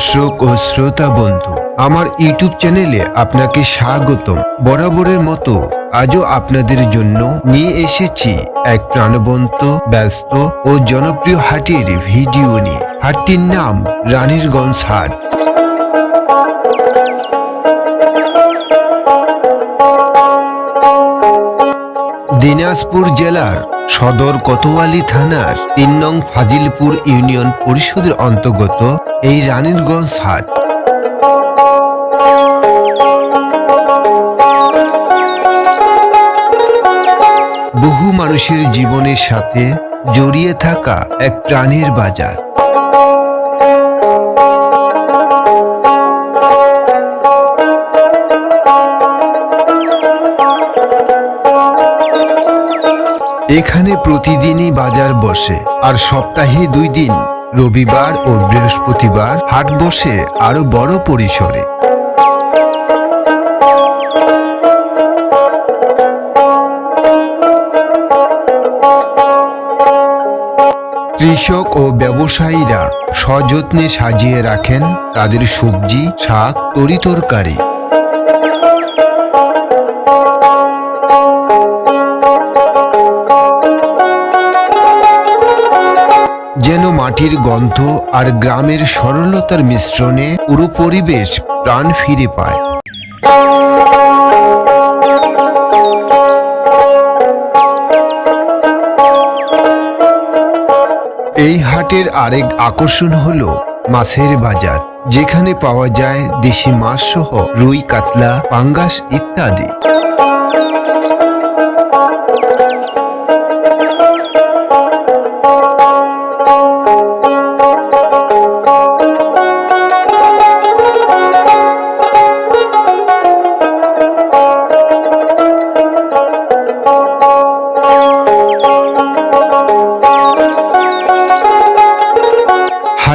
দর্শক ও শ্রোতা বন্ধু, আমার ইউটিউব চ্যানেলে আপনাকে স্বাগতম। বরাবরের মতো আজও আপনাদের জন্য নিয়ে এসেছি এক প্রাণবন্ত, ব্যস্ত ও জনপ্রিয় হাটের ভিডিও নিয়ে। হাটটির নাম রানীরগঞ্জ হাট। দিনাজপুর জেলার সদর কোতোয়ালি থানার তিন নং ফাজিলপুর ইউনিয়ন পরিষদের অন্তর্গত এই রানীরগঞ্জ হাট। বহু মানুষের জীবনের সাথে জড়িয়ে থাকা এক প্রাণের বাজার। এখানে প্রতিদিনই বাজার বসে, আর সপ্তাহে দুই দিন, রবিবার ও বৃহস্পতিবার হাট বসে আরও বড় পরিসরে। কৃষক ও ব্যবসায়ীরা সযত্নে সাজিয়ে রাখেন তাদের সবজি, শাক তরিতরকারি মাটির গন্ধ আর গ্রামের সরলতার মিশ্রণে পুরো পরিবেশ প্রাণ ফিরে পায়। এই হাটের আরেক আকর্ষণ হলো মাছের বাজার, যেখানে পাওয়া যায় দেশি মাছ সহ রুই, কাতলা, পাঙ্গাস ইত্যাদি।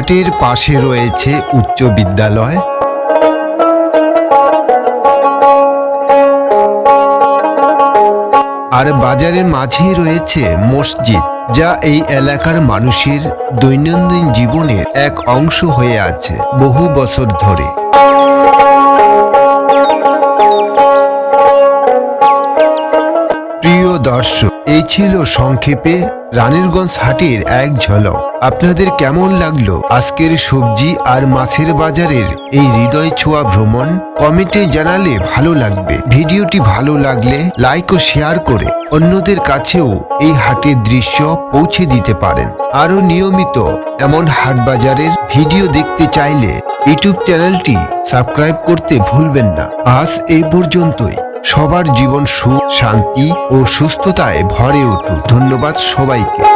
হাটের পাশে রয়েছে উচ্চ বিদ্যালয়। আর বাজারের মাঝেই রয়েছে মসজিদ, যা এই এলাকার মানুষের দৈনন্দিন জীবনের এক অংশ হয়ে আছে বহু বছর ধরে। প্রিয় দর্শক এই ছিল সংক্ষেপে রানীরগঞ্জ হাটের এক ঝলক। আপনাদের কেমন লাগল আজকের সবজি আর মাছের বাজারের এই হৃদয় ছোঁয়া ভ্রমণ? কমেন্টে জানালে ভালো লাগবে। ভিডিওটি ভালো লাগলে লাইক ও শেয়ার করে অন্যদের কাছেও এই হাটের দৃশ্য পৌঁছে দিতে পারেন। আরও নিয়মিত এমন হাট বাজারের ভিডিও দেখতে চাইলে ইউটিউব চ্যানেলটি সাবস্ক্রাইব করতে ভুলবেন না। আজ এই পর্যন্তই। সবার জীবন সুখ শান্তি ও সুস্থতায় ভরে উঠুক। ধন্যবাদ সবাইকে।